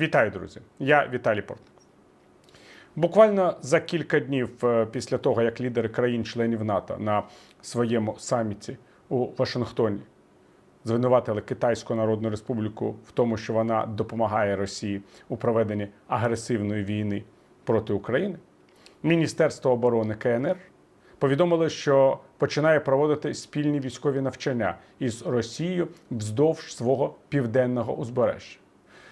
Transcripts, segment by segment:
Вітаю, друзі! Я Віталій Портник. Буквально за кілька днів е, після того, як лідери країн-членів НАТО на своєму саміті у Вашингтоні звинуватили Китайську Народну Республіку в тому, що вона допомагає Росії у проведенні агресивної війни проти України, Міністерство оборони КНР повідомило, що починає проводити спільні військові навчання із Росією вздовж свого південного узбережжя.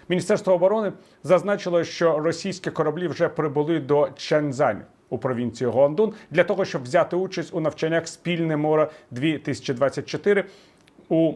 Міністерство оборони зазначило, що російські кораблі вже прибули до Чанзань у провінції Гондун для того, щоб взяти участь у навчаннях Спільне море 2024 у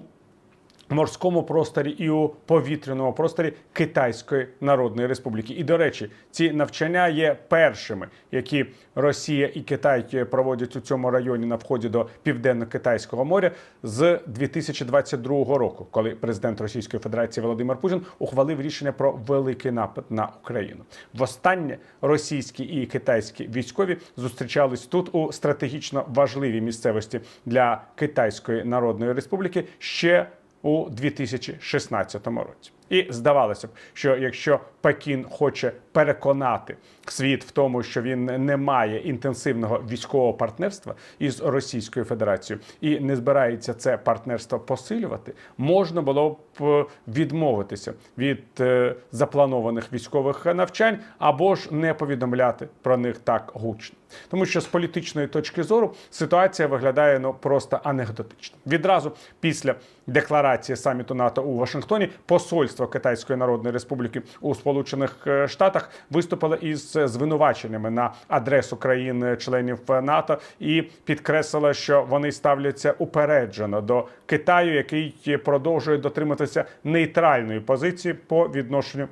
морському просторі і у повітряному просторі Китайської Народної Республіки. І до речі, ці навчання є першими, які Росія і Китай проводять у цьому районі на вході до південно-китайського моря з 2022 року, коли президент Російської Федерації Володимир Путін ухвалив рішення про великий напад на Україну. Востаннє російські і китайські військові зустрічались тут у стратегічно важливій місцевості для Китайської Народної Республіки ще у 2016 році. І здавалося б, що якщо Пекін хоче переконати світ в тому, що він не має інтенсивного військового партнерства із Російською Федерацією і не збирається це партнерство посилювати, можна було б відмовитися від е, запланованих військових навчань або ж не повідомляти про них так гучно. Тому що з політичної точки зору ситуація виглядає ну просто анекдотично. Відразу після декларації саміту НАТО у Вашингтоні посольство Китайської Народної Республіки у Сполучених е, Штатах виступило із звинуваченнями на адресу країн-членів НАТО і підкреслило, що вони ставляться упереджено до Китаю, який продовжує дотриматися нейтральної позиції по відношенню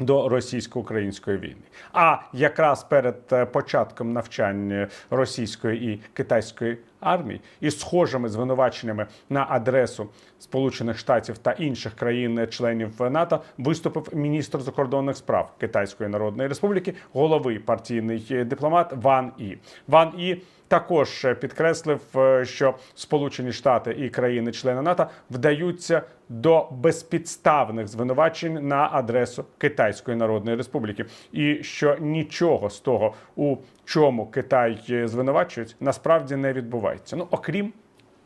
до російсько-української війни. А якраз перед е, початком навчань російської і китайської армії із схожими звинуваченнями на адресу Сполучених Штатів та інших країн-членів НАТО виступив міністр закордонних справ Китайської Народної Республіки, головий партійний дипломат Ван І. Ван І також підкреслив, е, що Сполучені Штати і країни-члени НАТО вдаються до безпідставних звинувачень на адресу Китайської Народної Республіки, і що нічого з того, у чому Китай звинувачують, насправді не відбувається. Ну окрім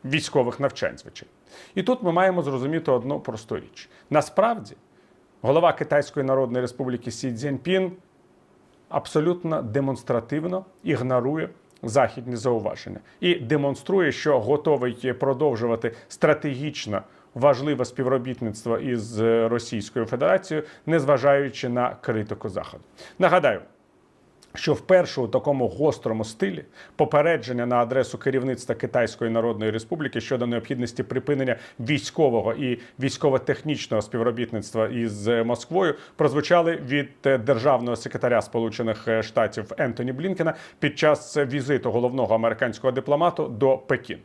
військових навчань, звичайно. І тут ми маємо зрозуміти одну просту річ: насправді голова Китайської Народної Республіки Сі Цзіньпін абсолютно демонстративно ігнорує західні зауваження і демонструє, що готовий продовжувати стратегічно важливе співробітництво із Російською Федерацією, незважаючи на критику Заходу. Нагадаю. Що вперше у такому гострому стилі попередження на адресу керівництва Китайської Народної Республіки щодо необхідності припинення військового і військово-технічного співробітництва із Москвою прозвучали від державного секретаря Сполучених Штатів Ентоні Блінкена під час візиту головного американського дипломату до Пекіну.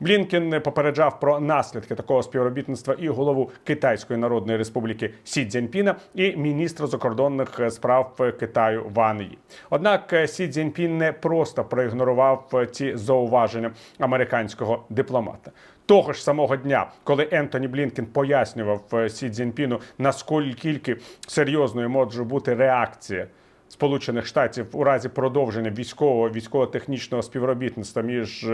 Блінкен попереджав про наслідки такого співробітництва і голову Китайської Народної Республіки Сі Цзіньпіна і міністра закордонних справ Китаю Ван Ї. Однак Сі Цзіньпін не просто проігнорував ці зауваження американського дипломата. Того ж самого дня, коли Ентоні Блінкен пояснював Сі Цзіньпіну, наскільки серйозною може бути реакція. Сполучених Штатів у разі продовження військового військово-технічного співробітництва між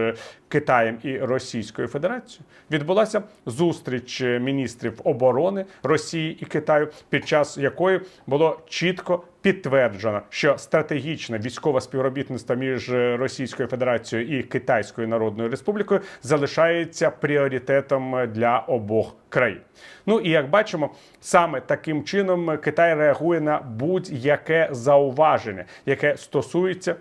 Китаєм і Російською Федерацією відбулася зустріч міністрів оборони Росії і Китаю, під час якої було чітко підтверджено, що стратегічне військове співробітництво між Російською Федерацією і Китайською Народною Республікою залишається пріоритетом для обох країн. Ну і як бачимо, саме таким чином Китай реагує на будь-яке зауваження, яке стосується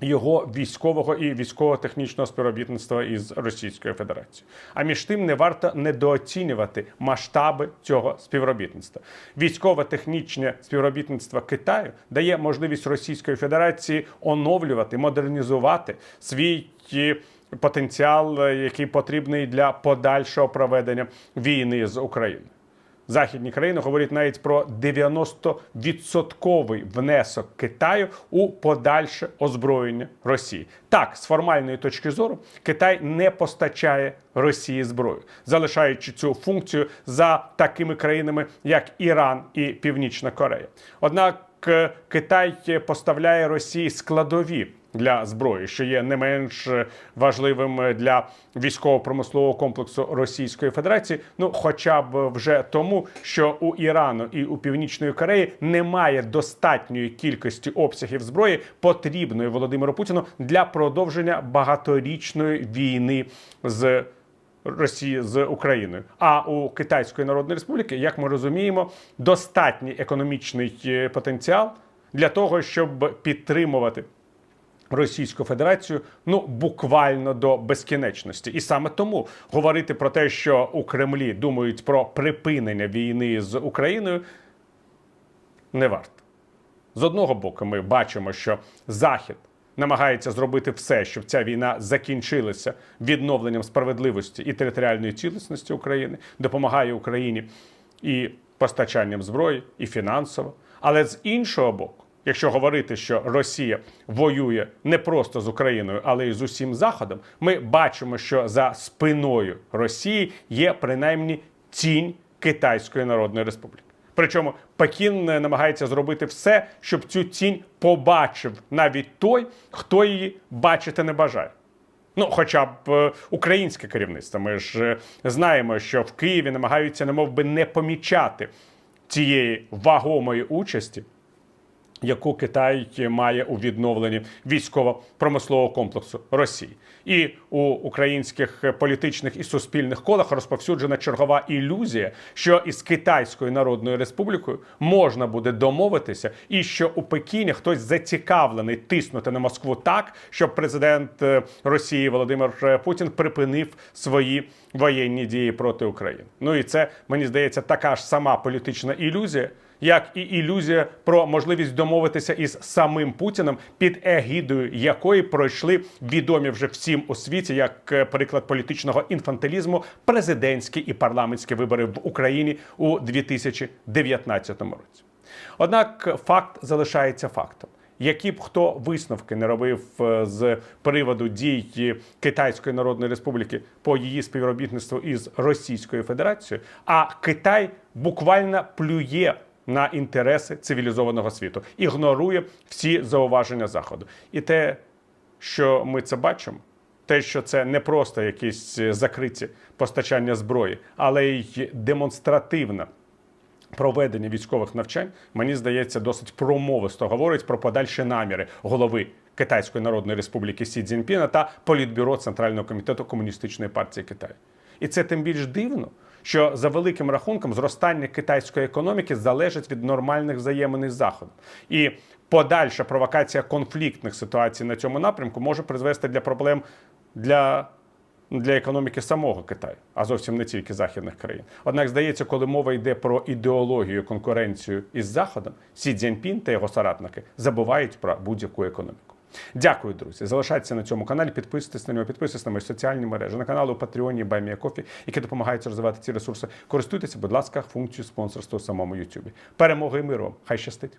його військового і військово-технічного співробітництва із Російською Федерацією. А між тим не варто недооцінювати масштаби цього співробітництва. Військово-технічне співробітництво Китаю дає можливість Російської Федерації оновлювати, модернізувати свій потенціал, який потрібний для подальшого проведення війни з Україною. Західні країни говорять навіть про 90% внесок Китаю у подальше озброєння Росії. Так, з формальної точки зору, Китай не постачає Росії зброю, залишаючи цю функцію за такими країнами, як Іран і Північна Корея. Однак е, Китай поставляє Росії складові для зброї, що є не менш важливим для військово-промислового комплексу Російської Федерації. Ну, хоча б вже тому, що у Ірану і у Північної Кореї немає достатньої кількості обсягів зброї, потрібної Володимиру Путіну для продовження багаторічної війни з. Росії з Україною, а у Китайської Народної Республіки, як ми розуміємо, достатній економічний е, потенціал для того, щоб підтримувати Російську Федерацію ну буквально до безкінечності, і саме тому говорити про те, що у Кремлі думають про припинення війни з Україною, не варто. З одного боку, ми бачимо, що Захід намагається зробити все, щоб ця війна закінчилася відновленням справедливості і територіальної цілісності України, допомагає Україні і постачанням зброї, і фінансово. Але з іншого боку, якщо говорити, що Росія воює не просто з Україною, але й з усім Заходом, ми бачимо, що за спиною Росії є принаймні тінь Китайської Народної Республіки. Причому Пекін намагається зробити все, щоб цю тінь побачив навіть той, хто її бачити не бажає. Ну, хоча б е, українське керівництво. Ми ж е, знаємо, що в Києві намагаються немов би не помічати цієї вагомої участі яку Китай має у відновленні військово-промислового комплексу Росії, і у українських політичних і суспільних колах розповсюджена чергова ілюзія, що із Китайською Народною Республікою можна буде домовитися, і що у Пекіні хтось зацікавлений тиснути на Москву так, щоб президент е, Росії Володимир Путін припинив свої воєнні дії проти України. Ну і це мені здається така ж сама політична ілюзія як і ілюзія про можливість домовитися із самим Путіним, під егідою якої пройшли відомі вже всім у світі, як е, приклад політичного інфантилізму, президентські і парламентські вибори в Україні у 2019 році. Однак факт залишається фактом. Які б хто висновки не робив е, з приводу дій Китайської Народної Республіки по її співробітництву із Російською Федерацією, а Китай буквально плює на інтереси цивілізованого світу, ігнорує всі зауваження заходу. І те, що ми це бачимо, те, що це не просто якісь закриті постачання зброї, але й демонстративне проведення військових навчань, мені здається, досить промовисто говорить про подальші наміри голови. Китайської Народної Республіки Сі Цзіньпіна та політбюро Центрального комітету комуністичної партії Китаю, і це тим більш дивно, що за великим рахунком зростання китайської економіки залежить від нормальних взаємин із заходом. І подальша провокація конфліктних ситуацій на цьому напрямку може призвести для проблем для. Для економіки самого Китаю, а зовсім не тільки західних країн. Однак здається, коли мова йде про ідеологію конкуренцію із Заходом, Сі Цзіньпін та його соратники забувають про будь-яку економіку. Дякую, друзі. Залишайтеся на цьому каналі, підписуйтесь на нього, підписуйтесь на мої соціальні мережі, на канали у Патреоні Баймія Кофі, які допомагають розвивати ці ресурси. Користуйтеся, будь ласка, функцією спонсорства у самому Ютубі. Перемоги і миру! Хай щастить!